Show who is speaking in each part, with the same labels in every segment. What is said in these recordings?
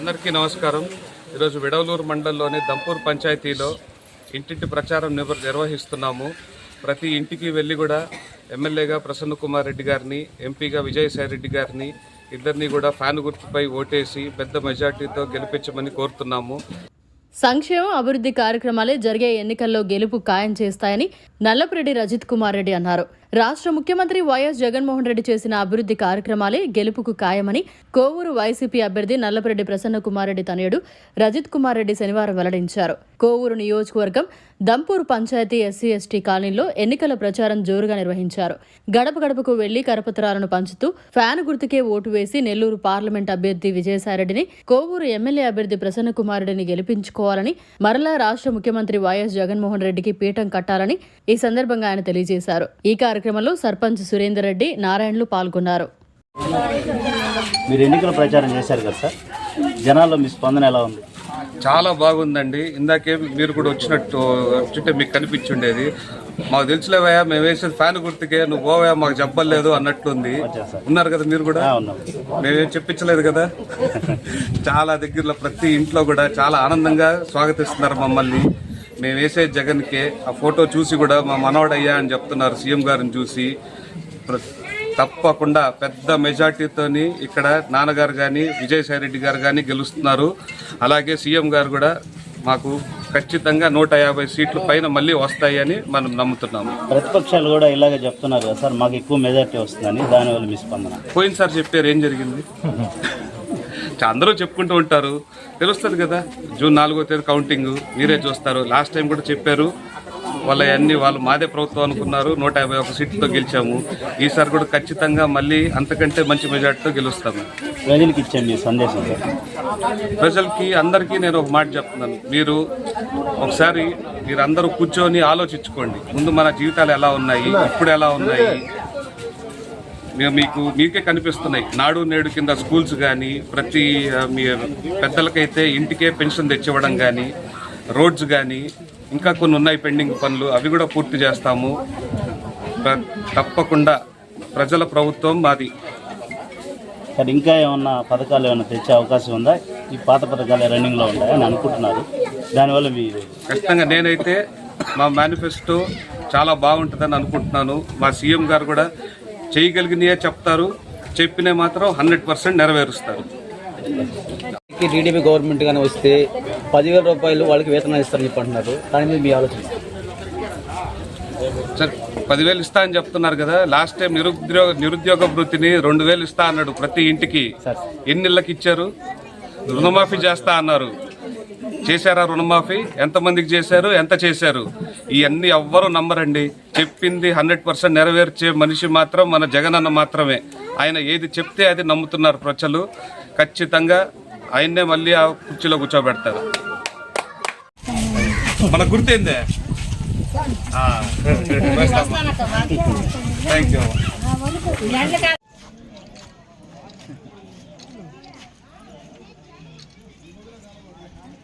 Speaker 1: అందరికీ నమస్కారం. ఈరోజు విడవలూరు మండలంలోని దంపూర్ పంచాయతీలో ఇంటింటి ప్రచారం నిర్వహిస్తున్నాము. ప్రతి ఇంటికి వెళ్ళి కూడా ఎమ్మెల్యేగా ప్రసన్న కుమార్ రెడ్డి గారిని ఎంపీగా విజయసాయి రెడ్డి గారిని ఇద్దరిని కూడా ఫ్యాన్ గుర్తుపై ఓటేసి పెద్ద మెజార్టీతో గెలిపించమని కోరుతున్నాము.
Speaker 2: సంక్షేమం అభివృద్ధి కార్యక్రమాలే జరిగే ఎన్నికల్లో గెలుపు ఖాయం చేస్తాయని నల్లపురెడ్డి రజిత్ కుమార్ రెడ్డి అన్నారు. రాష్ట్ర ముఖ్యమంత్రి వైఎస్ జగన్మోహన్ రెడ్డి చేసిన అభివృద్ధి కార్యక్రమాలే గెలుపుకు ఖాయమని కోవూరు వైసీపీ అభ్యర్థి నల్లపరెడ్డి ప్రసన్న కుమార్ రెడ్డి తనయుడు రజిత్ కుమార్ రెడ్డి శనివారం వెల్లడించారు. కోవూరు నియోజకవర్గం దంపూర్ పంచాయతీ ఎస్సీ ఎస్టీ కాలనీలో ఎన్నికల ప్రచారం జోరుగా నిర్వహించారు. గడప గడపకు వెళ్ళి కరపత్రాలను పంచుతూ ఫ్యాన్ గుర్తుకే ఓటు వేసి నెల్లూరు పార్లమెంట్ అభ్యర్థి విజయసాయిరెడ్డిని కోవూరు ఎమ్మెల్యే అభ్యర్థి ప్రసన్న కుమార్ రెడ్డిని గెలిపించుకోవాలని మరలా రాష్ట్ర ముఖ్యమంత్రి వైఎస్ జగన్మోహన్ రెడ్డికి పీఠం కట్టాలని ఈ సందర్భంగా ఆయన తెలియజేశారు. ఈ కార్యక్రమంలో సర్పంచ్ సురేందర్ రెడ్డి నారాయణలు పాల్గొన్నారు.
Speaker 3: మీరు ఎన్నికల ప్రచారం చేశారు కదా సార్? జనాల్లో మీ స్పందన ఎలా ఉంది?
Speaker 1: చాలా బాగుందండి. ఇందాకే మీరు కూడా వచ్చినట్టు వచ్చింటే మీకు కనిపించుండేది. మాకు తెలుసులేవయ్యా మేము వేసేది ఫ్యాన్ గుర్తుకే నువ్వు పోవా మాకు చెప్పలేదు అన్నట్లుంది. ఉన్నారు కదా మీరు కూడా?
Speaker 3: ఆ, ఉన్నాం.
Speaker 1: మేమేం చెప్పించలేదు కదా? చాలా దగ్గరలో ప్రతి ఇంట్లో కూడా చాలా ఆనందంగా స్వాగతిస్తున్నారు మమ్మల్ని. మేము వేసే జగన్కే ఆ ఫోటో చూసి కూడా మా మనవడయ్యా అని చెప్తున్నారు సీఎం గారిని చూసి. ప్ర- తప్పకుండా పెద్ద మెజార్టీతోని ఇక్కడ నాన్నగారు కానీ విజయసాయి రెడ్డి గారు కానీ గెలుస్తున్నారు. అలాగే సీఎం గారు కూడా మాకు ఖచ్చితంగా నూట యాభై సీట్ల పైన మళ్ళీ వస్తాయని మనం నమ్ముతున్నాము.
Speaker 3: ప్రతిపక్షాలు కూడా ఇలాగే చెప్తున్నారు కదా సార్ మాకు ఎక్కువ మెజార్టీ వస్తుందని దానివల్ల మీ స్పందన.
Speaker 1: పోయినసారి చెప్పారు ఏం జరిగింది? అందరూ చెప్పుకుంటూ ఉంటారు. తెలుస్తుంది కదా జూన్ నాలుగో తేదీ కౌంటింగ్ మీరే చూస్తారు. లాస్ట్ టైం కూడా చెప్పారు. వాళ్ళ అన్ని వాళ్ళు మాదే ప్రభుత్వం అనుకున్నారు. నూట యాభై ఒక సీట్లతో గెలిచాము. ఈసారి కూడా ఖచ్చితంగా మళ్ళీ అంతకంటే మంచి మెజార్టీతో గెలుస్తాము.
Speaker 3: ప్రజలకు ఇచ్చే మీ సందేశం
Speaker 1: ప్రజలకి అందరికీ నేను ఒక మాట చెప్తున్నాను. మీరు ఒకసారి మీరు అందరూ కూర్చొని ఆలోచించుకోండి. ముందు మన జీవితాలు ఎలా ఉన్నాయి ఇప్పుడు ఎలా ఉన్నాయి మీకు మీకే కనిపిస్తున్నాయి. నాడు నేడు కింద స్కూల్స్ కానీ ప్రతి మీ పెద్దలకైతే ఇంటికే పెన్షన్ తెచ్చివ్వడం కానీ రోడ్స్ కానీ ఇంకా కొన్ని ఉన్నాయి పెండింగ్ పనులు అవి కూడా పూర్తి చేస్తాము. తప్పకుండా ప్రజల ప్రభుత్వం మాది.
Speaker 3: సార్ ఇంకా ఏమన్నా పథకాలు ఏమైనా తెచ్చే అవకాశం ఉందా? ఈ పాత పథకాలు రన్నింగ్లో అని అనుకుంటున్నారు. దానివల్ల మీరు
Speaker 1: ఖచ్చితంగా నేనైతే మా మేనిఫెస్టో చాలా బాగుంటుందని అనుకుంటున్నాను. మా సీఎం గారు కూడా చేయగలిగినయే చెప్తారు. చెప్పినవి మాత్రం హండ్రెడ్ పర్సెంట్ నెరవేరుస్తారు.
Speaker 4: టీడీపీ గవర్నమెంట్ కానీ వస్తే పదివేల రూపాయలు వాళ్ళకి వేతనాలు ఇస్తారని చెప్పి అంటున్నారు. దాని మీద మీ ఆలోచన?
Speaker 1: సార్ పదివేలు ఇస్తా అని చెప్తున్నారు కదా. లాస్ట్ టైం నిరుద్యోగ నిరుద్యోగ వృత్తిని రెండు వేలు ఇస్తా అన్నాడు ప్రతి ఇంటికి. ఎన్ని ఇళ్ళకి ఇచ్చారు? రుణమాఫీ చేస్తా అన్నారు. చేశారా రుణమాఫీ? ఎంతమందికి చేశారు? ఎంత చేశారు? ఇవన్నీ ఎవ్వరూ నమ్మరండి. చెప్పింది హండ్రెడ్ పర్సెంట్ నెరవేర్చే మనిషి మాత్రం మన జగనన్న మాత్రమే. ఆయన ఏది చెప్తే అది నమ్ముతున్నారు ప్రజలు. ఖచ్చితంగా ఆయన్నే మళ్ళీ ఆ కుర్చీలో కూర్చోబెడతారు. మన గుర్తేందే? థ్యాంక్ యూ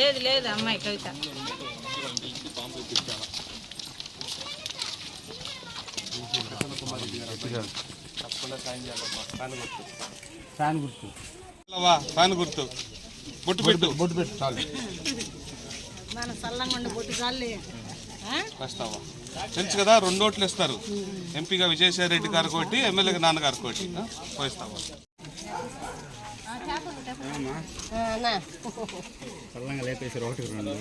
Speaker 5: లేదు లేదు అమ్మాయి కవిత.
Speaker 3: ఫ్యాన్ గుర్తు.
Speaker 1: వా ఫ్యాన్ గుర్తు. బొట్టు పెట్టు. బొట్టు పెట్టు చాలు.
Speaker 5: మన బొట్టు చాలే
Speaker 1: వేస్తావా? తెలుసు కదా రెండు ఓట్లు ఇస్తారు. ఎంపీగా విజయసాయి రెడ్డి గారు కోటి ఎమ్మెల్యేగా నాన్నగారు కోటి? పోయిస్తావా?
Speaker 3: చల్లంగా లేపేసారు ఒకటి రెండు.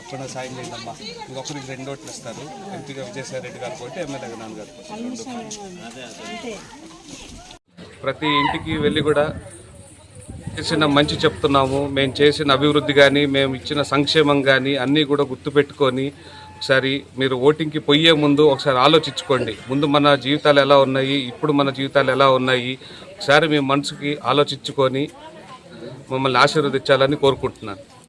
Speaker 1: అక్కడ సాయం చేయండి అమ్మా ఇంకొకరికి రెండు ఓట్లు ఇస్తారు. ఎంపీగా విజయసాయి రెడ్డి గారు కోటి ఎమ్మెల్యేగా నాన్నగారు కోటి ప్రతి ఇంటికి వెళ్ళి కూడా చేసిన మంచి చెప్తున్నాము. మేము చేసిన అభివృద్ధి కానీ మేము ఇచ్చిన సంక్షేమం కానీ అన్నీ కూడా గుర్తుపెట్టుకొని ఒకసారి మీరు ఓటింగ్కి పోయే ముందు ఒకసారి ఆలోచించుకోండి. ముందు మన జీవితాలు ఎలా ఉన్నాయి? ఇప్పుడు మన జీవితాలు ఎలా ఉన్నాయి? ఒకసారి మీ మనసుకి ఆలోచించుకొని మమ్మల్ని ఆశీర్వదించాలని కోరుకుంటున్నాను.